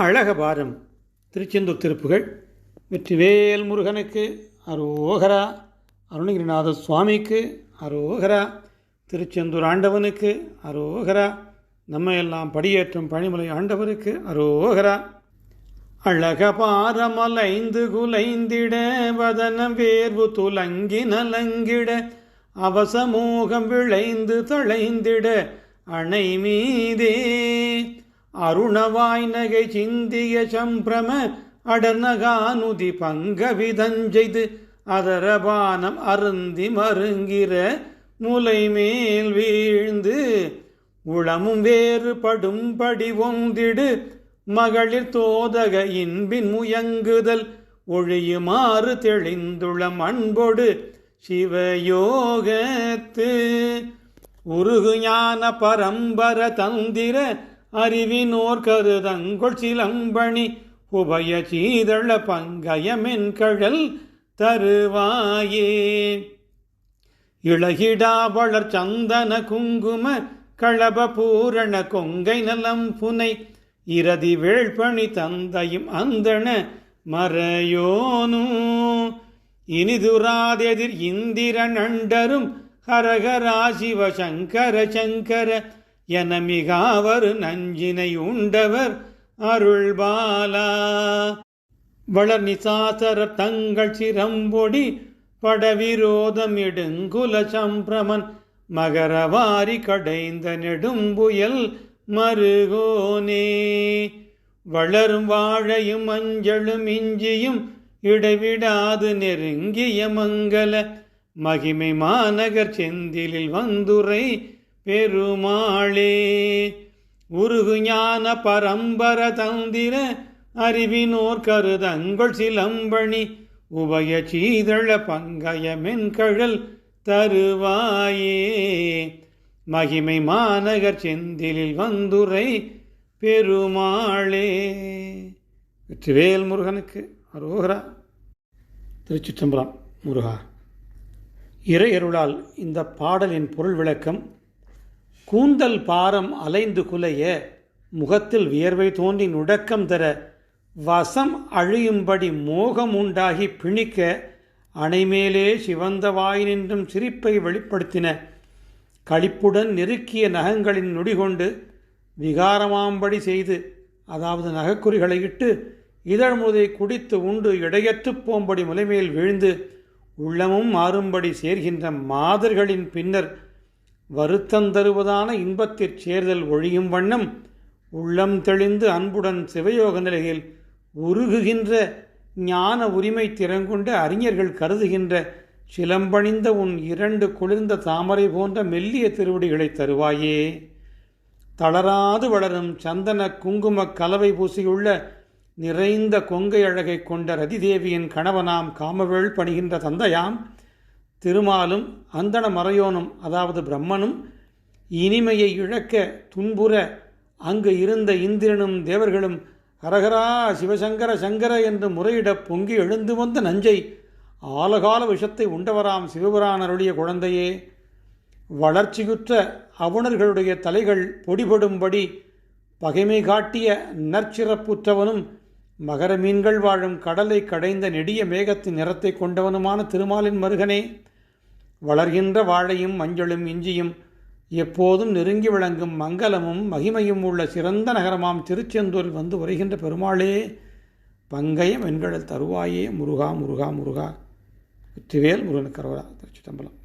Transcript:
அழக பாரம் திருச்செந்தூர் திருப்புகள் வெற்றிவேல் முருகனுக்கு அரோகரா. அருணகிரிநாத சுவாமிக்கு அரோகரா. திருச்செந்தூர் ஆண்டவனுக்கு அரோகரா. நம்ம எல்லாம் படியேற்றும் பணிமலை ஆண்டவருக்கு அரோகரா. அழக பாரமலைந்து குலைந்திட வதனம் வேர்வு துலங்கி நலங்கிட அவசமோகம் விளைந்து தொலைந்திட அணை மீதே அருணவாய் நகை சிந்திய சம்பிரம அடர்நகானுதி பங்க விதஞ்செய்து அதரபானம் அருந்தி மருங்கிற முலை மேல் வீழ்ந்து உளமும் வேறுபடும் படி ஒந்திடு மகளிர் தோதக இன்பின் முயங்குதல் ஒழியுமாறு தெளிந்துளம் அன்பொடு சிவயோகத்து. உருகு ஞான பரம்பர தந்திர அறிவினோர் கருதங்கொள் சிலம்பணி உபய சீதள பங்கயமென்கழல் தருவாயே. இளகிடா வளர் சந்தன குங்கும களப பூரண கொங்கை நலம் புனை இறதி வேள்பணி தந்தையும் அந்தன மறையோனும் இனிதுராதெதிர் இந்திர நண்டரும் ஹரஹரா சிவ சங்கர சங்கர என மிகாவர் நஞ்சினை உண்டவர் அருள்பாலா வளர் நிசாசர தங்கள் சிரம்பொடி படவிரோதம் இடுங்குல சம்பிரமன் மகரவாரி கடைந்த நெடும்புயல் மருகோனே. வளரும் வாழையும் மஞ்சளும் இஞ்சியும் இடைவிடாது நெருங்கிய மங்கள. மகிமை மாநகர் செந்திலில் வந்துரை பெருமாளே உருகு ஞான பரம்பர தந்திர அறிவினோர் கருதங்கள் சிலம்பணி உபய சீதள பங்கயமென்கழல் தருவாயே. மகிமை மாநகர் செந்திலில் வந்துரை பெருமாளே. வெற்றிவேல் முருகனுக்கு அரோகரா. திருச்சிற்றம்பலம் முருகா. இறையருளால் இந்த பாடலின் பொருள் விளக்கம் கூந்தல் பாரம் அலைந்து குலைய முகத்தில் வியர்வை தோன்றி நுடக்கம் தர வசம் அழியும்படி மோகம் உண்டாகி பிணிக்க அணைமேலே சிவந்த வாயினின்றும் சிரிப்பை வெளிப்படுத்தின. களிப்புடன் நெருக்கிய நகங்களின் நொடிகொண்டு விகாரமாம்படி செய்து அதாவது நகைக்குறிகளை இட்டு இதழ் முதை குடித்து உண்டு இடையற்றுப் போம்படி முலைமேல் வீழ்ந்து உள்ளமும் மாறும்படி சேர்கின்ற மாதர்களின் பின்னர் வருத்தம் தருவதான இன்பத்திற் சேர்தல் ஒழியும் வண்ணம் உள்ளம் தெளிந்து அன்புடன் சிவயோக நிலையில் உருகுகின்ற ஞான உரிமை திறங்கொண்ட அறிஞர்கள் கருதுகின்ற சிலம்பணிந்த உன் இரண்டு குளிர்ந்த தாமரை போன்ற மெல்லிய திருவடிகளை தருவாயே. தளராது வளரும் சந்தன குங்கும கலவை பூசியுள்ள நிறைந்த கொங்கை அழகை கொண்ட ரதிதேவியின் கணவனாம் காமவேள் பணிகின்ற தந்தையாம் திருமாலும் அந்தண மறையோனும் அதாவது பிரம்மனும் இனிமையை இழக்க துன்புற அங்கு இருந்த இந்திரனும் தேவர்களும் ஹரஹரா சிவசங்கர சங்கர என்று முறையிட பொங்கி எழுந்து வந்த நஞ்சை ஆலகால விஷத்தை உண்டவராம் சிவபுரான் அருளிய குழந்தையே. வளர்ச்சியுற்ற அவுணர்களுடைய தலைகள் பொடிபடும்படி பகைமை காட்டிய நற்சிறப்புற்றவனும் மகர மீன்கள் வாழும் கடலை கடைந்த நெடிய மேகத்தின் நிறத்தை கொண்டவனுமான திருமாலின் மருகனே. வளர்கின்ற வாழையும் மஞ்சளும் இஞ்சியும் எப்போதும் நெருங்கி விளங்கும் மங்களமும் மகிமையும் உள்ள சிறந்த நகரமாம் திருச்செந்தூரில் வந்து உரைகின்ற பெருமாளே. பங்கயம் வெண்கடல் தருவாயே. முருகா முருகா முருகா. வெற்றிவேல் முருகனுக்கு அரோரா திருச்சிதம்பலம்